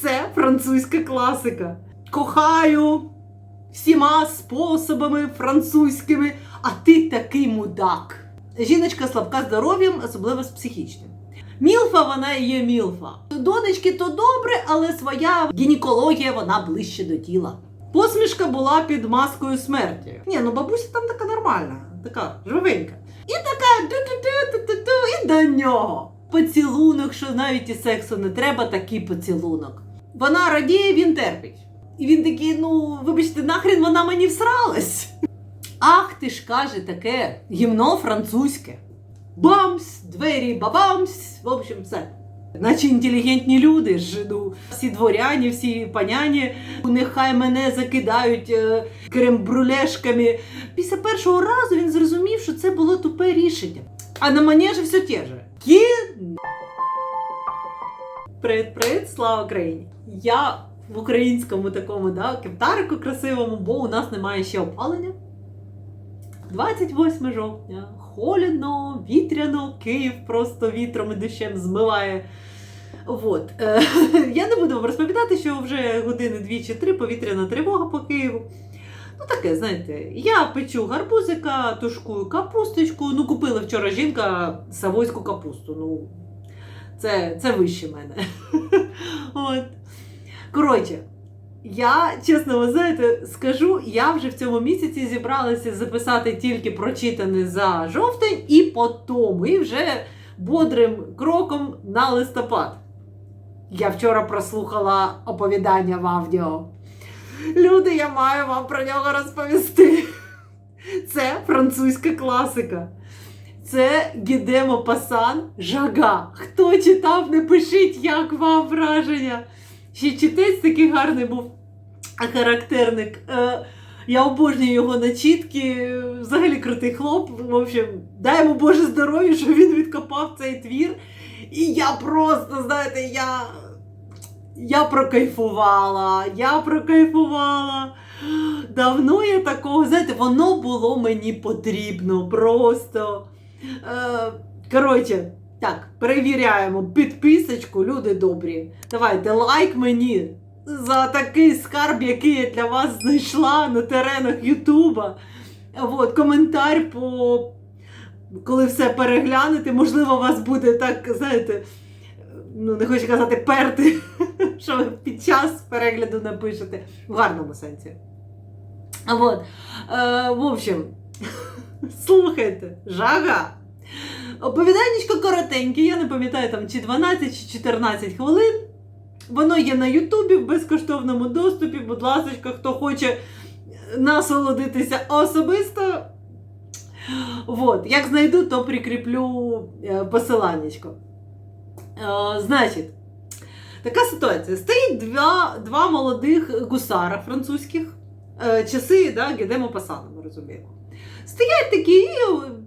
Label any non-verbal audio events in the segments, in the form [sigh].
Це французька класика. Кохаю всіма способами французькими, а ти такий мудак. Жіночка слабка здоров'ям, особливо з психічним. Мілфа вона і є мілфа. Донечки то добре, але своя гінекологія вона ближче до тіла. Посмішка була під маскою смерті. Ні, ну бабуся там така нормальна, така живенька. І така ду-ду-ду-ду-ду, і до нього. Поцілунок, що навіть і сексу не треба, такий поцілунок. Вона радіє, він терпить. І він такий, ну, вибачте, нахрен вона мені всралась. Ах ти ж каже таке гімно французьке. Бамс, двері, бабамс. В общем, все. Наче інтелігентні люди ж, ну, всі дворяні, всі паняні, нехай мене закидають е, крем-брулешками. Після першого разу він зрозумів, що це було тупе рішення. А на манежі все те же. Кі... Привіт, привіт, слава Україні! Я в українському такому да, кептарику красивому, бо у нас немає ще опалення. 28 жовтня, холодно, вітряно, Київ просто вітром і дощем змиває. От. Е, [laughs] я не буду вам розповідати, що вже години дві чи три повітряна тривога по Києву. Ну, таке, знаєте, я печу гарбузика, тушкую капусточку. Ну, купила вчора жінка савойську капусту. Ну, це, це вище мене. [laughs] От. Коротше, я, чесно, ви знаєте, скажу, я вже в цьому місяці зібралася записати тільки прочитане за жовтень і по тому, і вже бодрим кроком на листопад. Я вчора прослухала оповідання в аудіо. Люди, я маю вам про нього розповісти. Це французька класика. Це Гідемо Пасан Жага. Хто читав, не пишіть, як вам враження. Ще читець такий гарний був характерник. Е, я обожнюю його начітки. Взагалі крутий хлоп. В общем, дай йому Боже здоров'я, що він відкопав цей твір. І я просто, знаєте, я. Я прокайфувала, я прокайфувала. Давно я такого, знаєте, воно було мені потрібно просто. Е, коротше, так, перевіряємо підписочку, люди добрі. Давайте лайк мені за такий скарб, який я для вас знайшла на теренах Ютуба. От, коментар по. Коли все переглянете, можливо, у вас буде так, знаєте, ну не хочу казати перти, [laughs] що ви під час перегляду напишете в гарному сенсі. А от, е, в общем, [laughs] слухайте, жага. Оповіданнячко коротеньке, я не пам'ятаю там чи 12 чи 14 хвилин. Воно є на Ютубі в безкоштовному доступі. Будь ласка, хто хоче насолодитися особисто. Вот. Як знайду, то прикріплю е, посиланнячко. Е, значить, така ситуація. Стоїть два, два молодих гусара французьких. Е, часи да, Гедемо Пасана, ми розуміємо. Стоять такі, і,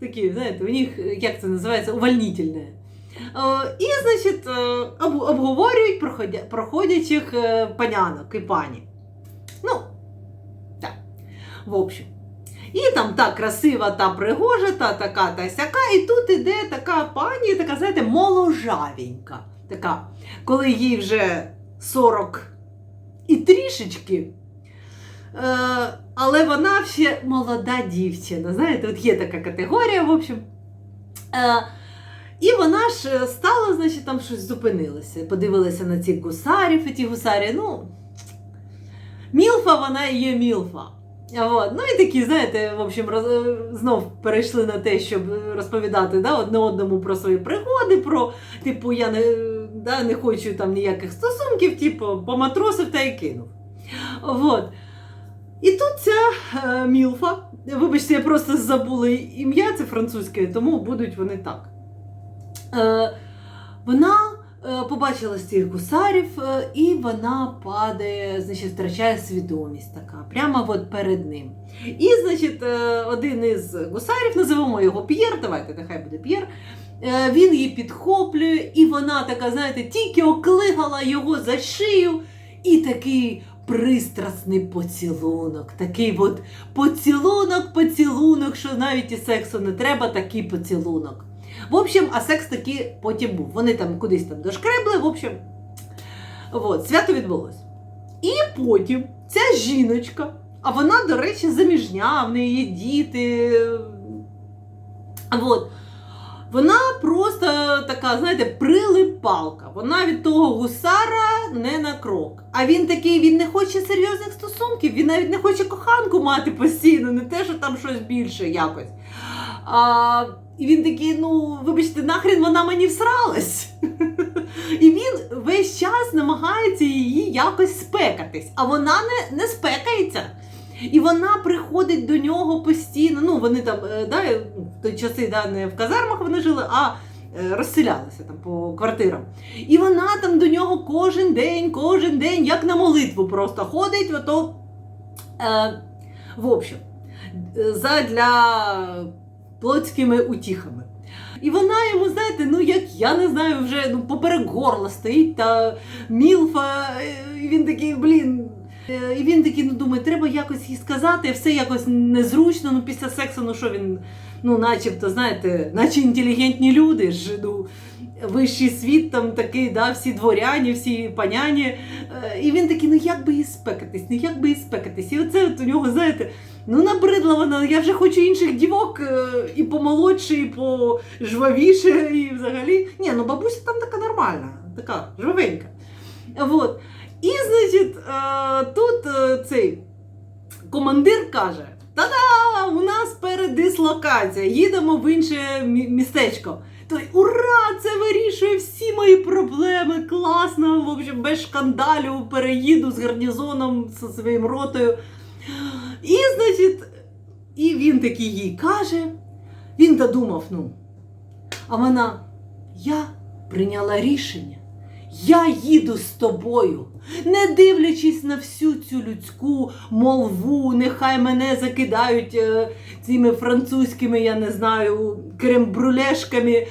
такі, знаєте, у них, як це називається, увольнительне. Е, І, значить, е, обговорюють проходя, проходячих е, панянок і пані. Ну, так. В общем. І там та красива, та пригожа, та така та сяка. І тут іде така пані, така, знаєте, моложавенька. Така, коли їй вже 40 і трішечки. Е, але вона ще молода дівчина. Знаєте, от є така категорія, в общем. Е, і вона ж е, стала, значить, там щось зупинилася. Подивилася на цих гусарів, і ті гусарі, ну. Мілфа вона є мілфа. От. Ну і такі, знаєте, в общем, роз... е, знов перейшли на те, щоб розповідати да, одне одному про свої пригоди, про, типу, я не, да, не хочу там ніяких стосунків, типу, поматросив та й кинув. От. І тут ця е, Мілфа, вибачте, я просто забула ім'я, це французьке, тому будуть вони так. Е, вона е, побачила цих гусарів, е, і вона падає, значить, втрачає свідомість така, прямо от перед ним. І, значить, е, один із гусарів, називаємо його П'єр, давайте, нехай буде П'єр. е, Він її підхоплює, і вона така, знаєте, тільки оклигала його за шию, і такий пристрасний поцілунок. Такий от поцілунок, поцілунок, що навіть і сексу не треба, такий поцілунок. В общем, а секс таки потім був. Вони там кудись там дошкребли, в общем. От, свято відбулось. І потім ця жіночка, а вона, до речі, заміжня, в неї діти. От. Вона просто така, знаєте, прилипалка. Вона від того гусара не на крок. А він такий, він не хоче серйозних стосунків, він навіть не хоче коханку мати постійно, не те, що там щось більше якось. А, і він такий, ну, вибачте, нахрен вона мені всралась. І він весь час намагається її якось спекатись, а вона не, не спекається. І вона приходить до нього постійно. Ну, вони там е, да, в той часи да, не в казармах вони жили, а е, розселялися там по квартирам. І вона там до нього кожен день, кожен день, як на молитву просто ходить, ото, е, в общем, е, задля плотськими утіхами. І вона йому, знаєте, ну як я не знаю, вже ну, поперек горла стоїть та мілфа, е, і він такий, блін. Е, І він такий, ну думає, треба якось їй сказати, все якось незручно, ну після сексу, ну що він, ну начебто, знаєте, наче інтелігентні люди ж, ну, вищий світ там такий, да, всі дворяні, всі паняні. Е, І він такий, ну як би їй спекатись, ну як би їй спекатись. І оце от у нього, знаєте, ну набридла вона, я вже хочу інших дівок е, і помолодше, і пожвавіше, і взагалі. Ні, ну бабуся там така нормальна, така жвавенька. Вот. І, значить, е, тут цей командир каже: Та-да! У нас передислокація, їдемо в інше містечко. Той ура! Це вирішує всі мої проблеми. Класно, в общем, без шкандалів переїду з гарнізоном зі своїм ротою. І, значить, і він такий їй каже, він додумав, ну. А вона, я прийняла рішення. Я їду з тобою, не дивлячись на всю цю людську молву, нехай мене закидають е, цими французькими, я не знаю, крембрулешками.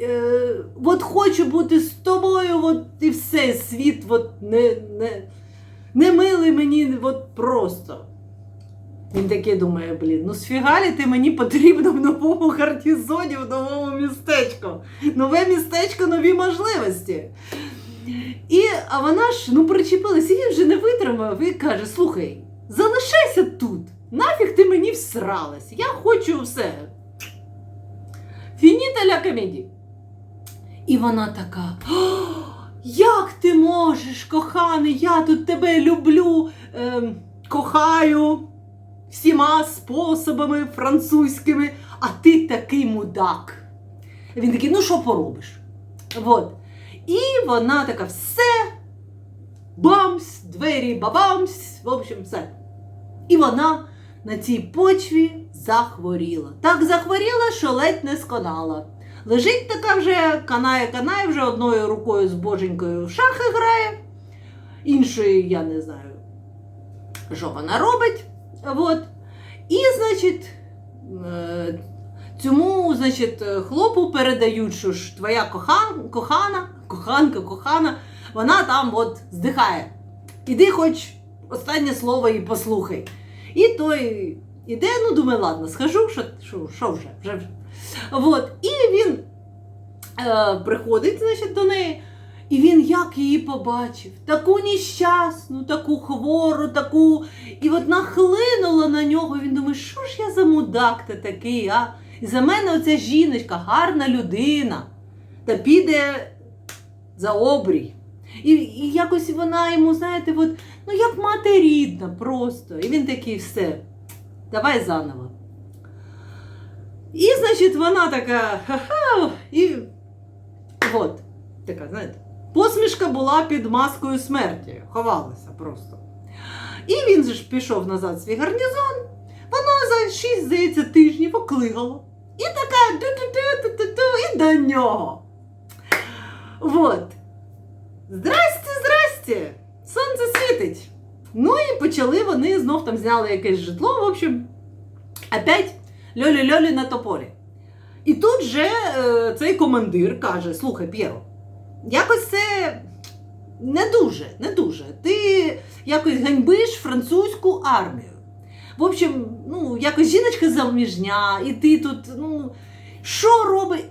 Е, от хочу бути з тобою, от і все, світ от не, не, не милий мені, от просто. Він таки думає, блін, ну сфігалі ти мені потрібно в новому гарнізоні, в новому містечку. Нове містечко, нові можливості. І а вона ж ну причепилась, і він вже не витримав і каже: слухай, залишайся тут. Нафіг ти мені всралась. Я хочу все. Фініта ля комеді. І вона така. «О, як ти можеш, коханий, я тут тебе люблю, ем, кохаю всіма способами французькими, а ти такий мудак. Він такий, ну що поробиш? Вот. І вона така все. Бамс, двері, бабамс, в общем, все. І вона на цій почві захворіла. Так захворіла, що ледь не сконала. Лежить така вже, канає, канає, вже одною рукою з боженькою в шахи грає, іншою я не знаю, що вона робить. Вот. І, значить, е, цьому, значить, хлопу передають, що ж твоя кохан, кохана, коханка, кохана, вона там от здихає. Іди хоч останнє слово і послухай. І той іде, ну думає, ладно, схожу, що, що, що вже, вже. вже. Вот. І він е, приходить, значить, до неї. І він як її побачив, таку нещасну, таку хвору, таку. І от нахлинуло на нього. Він думає, що ж я за мудак та такий, а? І за мене оця жіночка, гарна людина, та піде за обрій. І, і якось вона йому, знаєте, от, ну як мати рідна просто. І він такий все. Давай заново. І, значить, вона така, ха-ха, і от, така, знаєте, посмішка була під маскою смерті, ховалася просто. І він же ж пішов назад в свій гарнізон, вона за шість, здається, тижнів оклигала. І така ту-ту-ту-ту-ту, і до нього. Вот. Здрасте, здрасте! Сонце світить. Ну і почали вони знов там зняли якесь житло, в общем, опять льолі-льолі на топорі. І тут же е, цей командир каже: слухай, П'єро, якось це не дуже, не дуже. Ти якось ганьбиш французьку армію. В общем, ну, якось жіночка заміжня, і ти тут, ну. Що робить?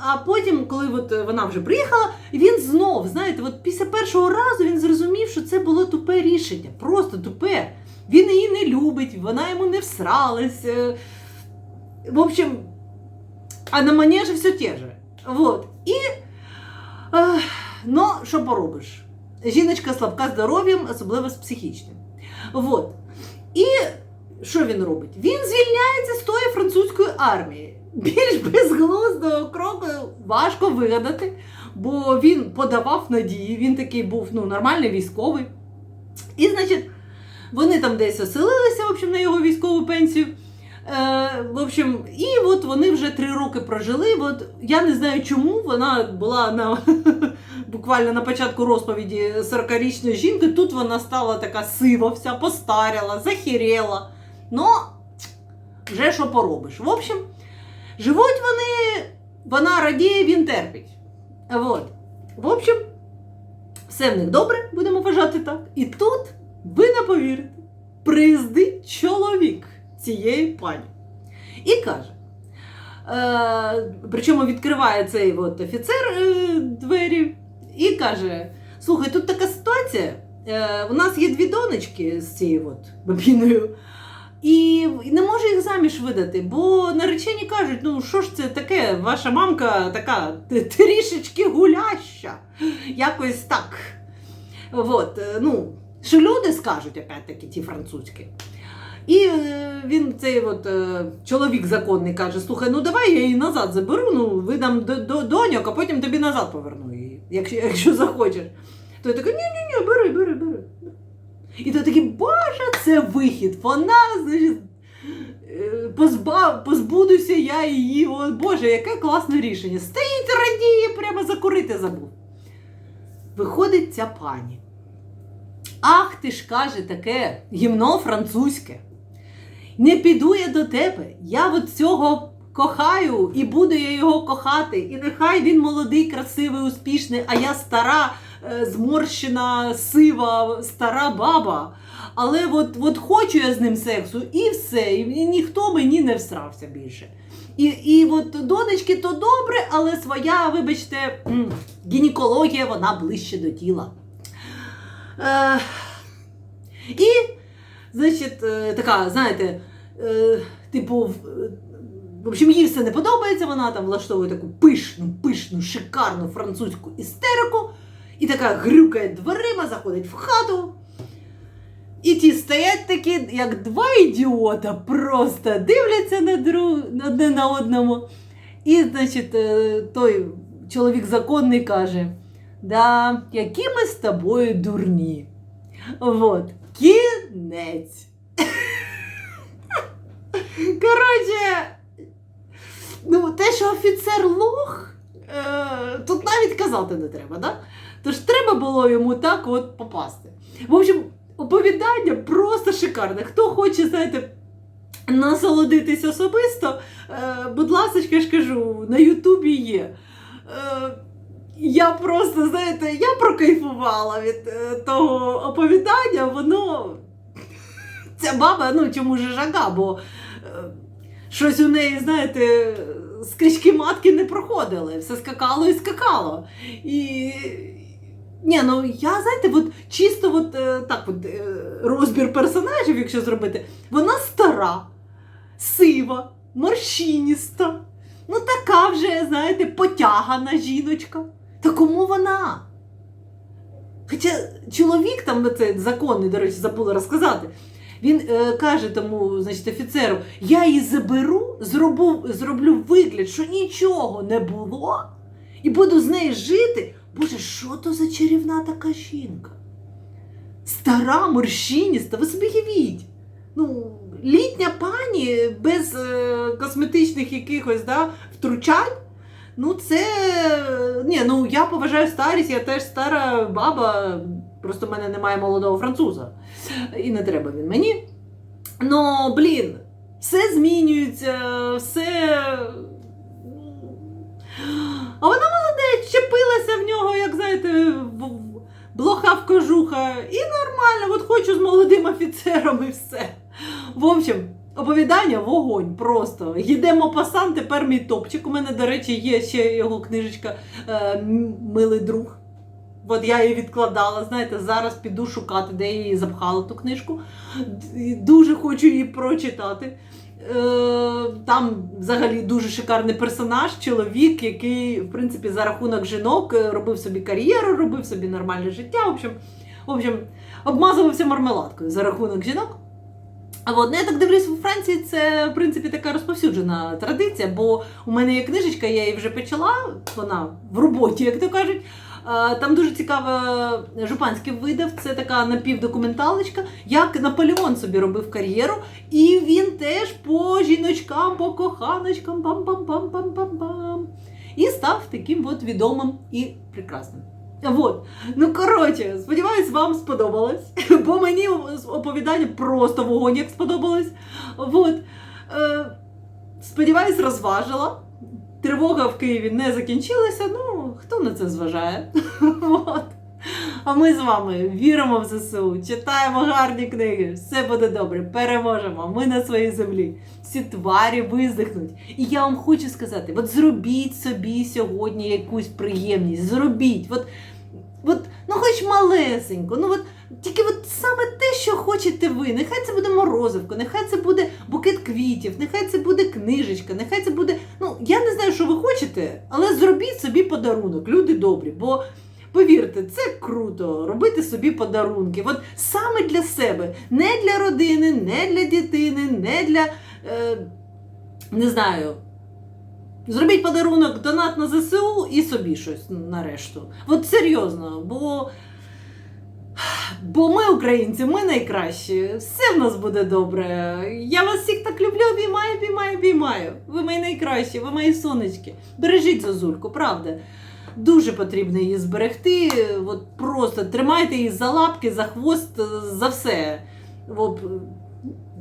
А потім, коли от е, вона вже приїхала, він знов, знаєте, от після першого разу він зрозумів, що це було тупе рішення. Просто тупе. Він її не любить, вона йому не всралась. е. В общем, а на манежі все те же. Вот. І, ну, що поробиш? Жіночка слабка здоров'ям, особливо з психічним. Вот. І що він робить? Він звільняється з тої французької армії. Більш безглуздого кроку важко вигадати, бо він подавав надії, він такий був ну, нормальний військовий. І, значить, вони там десь оселилися в общем, на його військову пенсію. Е, в общем, і от вони вже три роки прожили. От я не знаю, чому вона була на [laughs] буквально на початку розповіді 40-річної жінки. Тут вона стала така сива, вся постаріла, захірела. Ну, вже що поробиш. В общем, живуть вони, вона радіє, він терпить. Вот. В общем, все в них добре, будемо вважати так. І тут, ви не повірите, приїздить чоловік цієї пані. І каже. Е, причому відкриває цей от офіцер е, двері і каже: Слухай, тут така ситуація. Е, у нас є дві донечки з цією от бабіною, і не можу їх заміж видати, бо наречені кажуть, ну що ж це таке, ваша мамка така трішечки гуляща. Якось так. От, е, ну, що люди скажуть, опять-таки, ті французькі. І е, він, цей от, е, чоловік законний, каже: слухай, ну давай я її назад заберу, ну видам до, до, доньок, а потім тобі назад поверну її, якщо, якщо захочеш. Той такий, ні-ні-ні, бери, бери, бери. І той такий, боже, це вихід. Вона, значить, е, позбав, позбудуся я її. О, Боже, яке класне рішення. Стоїть, радіє, прямо закурити забув. Виходить ця пані. Ах ти ж каже таке гімно французьке. Не піду я до тебе. Я от цього кохаю і буду я його кохати. І нехай він молодий, красивий, успішний, а я стара, е, зморщена, сива, стара баба. Але от, от хочу я з ним сексу, і все. І ніхто мені не всрався більше. І, і от донечки то добре, але своя, вибачте, гінекологія, вона ближче до тіла. Е, і, значить, е, така, знаєте, е, типу, в, общем, їй все не подобається, вона там влаштовує таку пишну, пишну, шикарну французьку істерику, і така грюкає дверима, заходить в хату. І ті стоять такі, як два ідіота, просто дивляться на друг, одне на одному. І, значить, е, той чоловік законний каже: Да, які ми з тобою дурні. Вот, кінець. [laughs] Коротше, ну, те, що офіцер лох, е, тут навіть казати не треба, да? Тож треба було йому так от попасти. В общем, оповідання просто шикарне. Хто хоче, знаєте, насолодитись особисто, е, будь ласка, кажу, на Ютубі є. Е, я просто, знаєте, я прокайфувала від е, того оповідання, воно. Ця баба, ну чому ж жага, бо щось у неї, знаєте, скачки матки не проходили, все скакало і скакало. І. Ні, ну я, знаєте, от чисто от, е, так от, е, розбір персонажів, якщо зробити, вона стара, сива, морщиніста. Ну, така вже, знаєте, потягана жіночка. Та кому вона? Хоча чоловік там, це законний, до речі, забула розказати. Він е, каже тому, значить, офіцеру: я її заберу, зроблю, зроблю вигляд, що нічого не було, і буду з нею жити. Боже, що то за чарівна така жінка? Стара, морщиніста, ви собі уявіть. Ну, літня пані без е, косметичних якихось да, втручань. Ну, це. Ні, ну я поважаю старість, я теж стара баба, просто в мене немає молодого француза. І не треба він мені. Ну, блін, все змінюється, все. А вона молодець, чепилася в нього, як знаєте, блоха в кожуха. І нормально, от хочу з молодим офіцером і все. В общем, Оповідання вогонь просто. Їдемо пасан, тепер мій топчик. У мене, до речі, є ще його книжечка е, Милий друг. От я її відкладала, знаєте, зараз піду шукати, де я її запхала ту книжку. Дуже хочу її прочитати. Е, Там взагалі дуже шикарний персонаж, чоловік, який, в принципі, за рахунок жінок е, робив собі кар'єру, робив собі нормальне життя. В общем, в общем, обмазувався мармеладкою за рахунок жінок. А от, ну, я так дивлюсь, у Франції це в принципі така розповсюджена традиція, бо у мене є книжечка, я її вже почала, вона в роботі, як то кажуть. А, Там дуже цікаво Жупанський видав. Це така напівдокументалочка, як Наполеон собі робив кар'єру, і він теж по жіночкам, по коханочкам, пам-пам-пам-пам-пам-пам. І став таким от відомим і прекрасним. Вот. Ну, коротше, сподіваюсь, вам сподобалось. [laughs] Бо мені оповідання просто вогонь як сподобалось. Вот. Е, сподіваюсь, розважила. Тривога в Києві не закінчилася. Ну, хто на це зважає? [laughs] От. А ми з вами віримо в ЗСУ, читаємо гарні книги, все буде добре, переможемо. Ми на своїй землі. Всі тварі виздихнуть. І я вам хочу сказати: от зробіть собі сьогодні якусь приємність. Зробіть. От, от, ну хоч малесенько, ну от тільки от саме те, що хочете ви. Нехай це буде морозивко, нехай це буде букет квітів, нехай це буде книжечка, нехай це буде. Ну, я не знаю, що ви хочете, але зробіть собі подарунок, люди добрі. Бо повірте, це круто робити собі подарунки. От саме для себе, не для родини, не для дитини, не для. Е, не знаю. Зробіть подарунок, донат на ЗСУ і собі щось на решту. От серйозно, бо. Бо ми, українці, ми найкращі. Все в нас буде добре. Я вас всіх так люблю, обіймаю, обіймаю, обіймаю. Ви мої найкращі, ви мої сонечки. Бережіть Зозульку, правда. Дуже потрібно її зберегти. От просто тримайте її за лапки, за хвост, за все. От,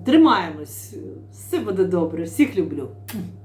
тримаємось. Все буде добре. Всіх люблю.